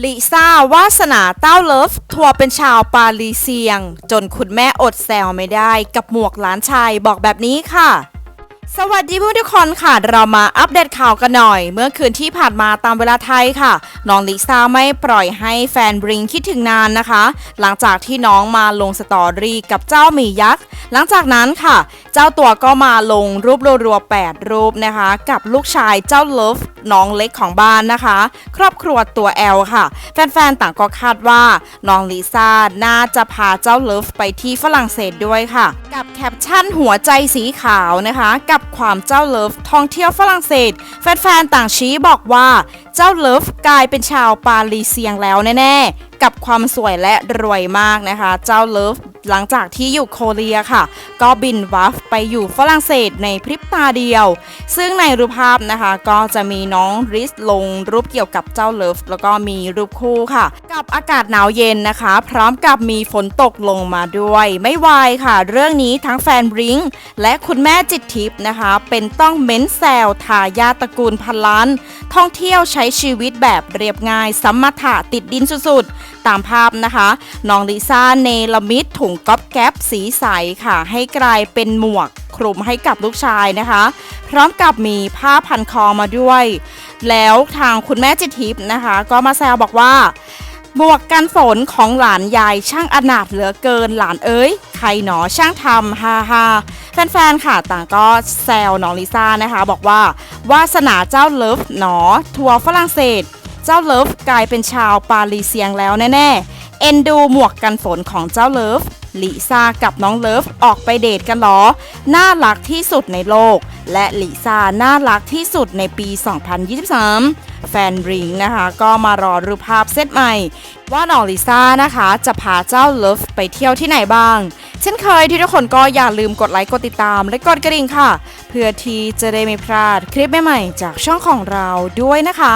ลิซ่าวาสนาเต้าเลิฟ ทัวร์เป็นชาวปารีเซียง จนคุณแม่อดแซวไม่ได้กับหมวกหลานชายบอกแบบนี้ค่ะ สวัสดีเพื่อนทุกคนค่ะ เรามาอัปเดตข่าวกันหน่อย เมื่อคืนที่ผ่านมาตามเวลาไทยค่ะน้องลิซ่าไม่ปล่อยให้แฟนบริงคิดถึงนานนะคะ หลังจากที่น้องมาลงสตอรี่กับเจ้าหมียักษ์ หลังจากนั้นค่ะ เจ้าตัวก็มาลงรูปรัวๆ8รูปนะคะ กับลูกชายเจ้าเลิฟน้องเล็กของบ้านนะคะ ครอบครัวตัวแอลค่ะ แฟนๆ ต่างก็คาดว่าน้องลิซ่าน่าจะพาเจ้าเลิฟไปที่ฝรั่งเศสด้วยค่ะ กับแคปชั่นหัวใจสีขาวนะคะ กับความเจ้าเลิฟท่องเที่ยวฝรั่งเศส แฟนๆ ต่างชี้บอกว่า เจ้าเลิฟกลายเป็นชาวปารีเซียงแล้วแน่ๆ กับความสวยและรวยมากนะคะ เจ้าเลิฟหลังจากที่อยู่โคเรียค่ะ ก็บินวัฟไปอยู่ฝรั่งเศสในพริบตาเดียว ซึ่งในรูปภาพนะคะ ก็จะมีน้องริสลงรูปเกี่ยวกับเจ้าเลิฟแล้วก็มีรูปคู่ค่ะ กับอากาศหนาวเย็นนะคะ พร้อมกับมีฝนตกลงมาด้วย ไม่วายค่ะ เรื่องนี้ทั้งแฟนบริงและคุณแม่จิตทิพย์นะคะ เป็นต้องเม้นแซวทายาตระกูลพันล้านท่องเที่ยวใช้ช้ชีวิตแบบเรียบง่ายสมถะติดดินสุดๆ ตามภาพนะคะน้องลิซ่าเนลมิดถุงก๊อบแก๊ปสีใสค่ะ ให้กลายเป็นหมวกคลุมให้กับลูกชายนะคะ พร้อมกับมีผ้าพันคอมาด้วย แล้วทางคุณแม่จิตทิพย์นะคะ ก็มาแซวบอกว่าหมวกกันฝนของหลานยายช่างอนาถเหลือเกินหลานเอ้ย ใครหนอช่างทำฮ่าฮ่า ฟนๆ ค่ะ ต่างก็แซวน้องลิซ่านะคะ บอกว่าวาสนาเจ้าเลิฟหนอ ทัวร์ฝรั่งเศส เจ้าเลิฟกลายเป็นชาวปารีเซียงแล้วแน่ๆ เอ็นดูหมวกกันฝนของเจ้าเลิฟลิซ่ากับน้องเลิฟออกไปเดทกันหรอ น่ารักที่สุดในโลก และลิซ่าน่ารักที่สุดในปี 2023 แฟนริงนะคะ ก็มารอรูปภาพเซตใหม่ ว่าน้องลิซ่านะคะ จะพาเจ้าเลิฟไปเที่ยวที่ไหนบ้าง เช่นเคยที่ทุกคนก็อย่าลืมกดไลค์กดติดตาม และกดกระดิ่งค่ะ เพื่อที่จะได้ไม่พลาดคลิปใหม่ๆจากช่องของเราด้วยนะคะ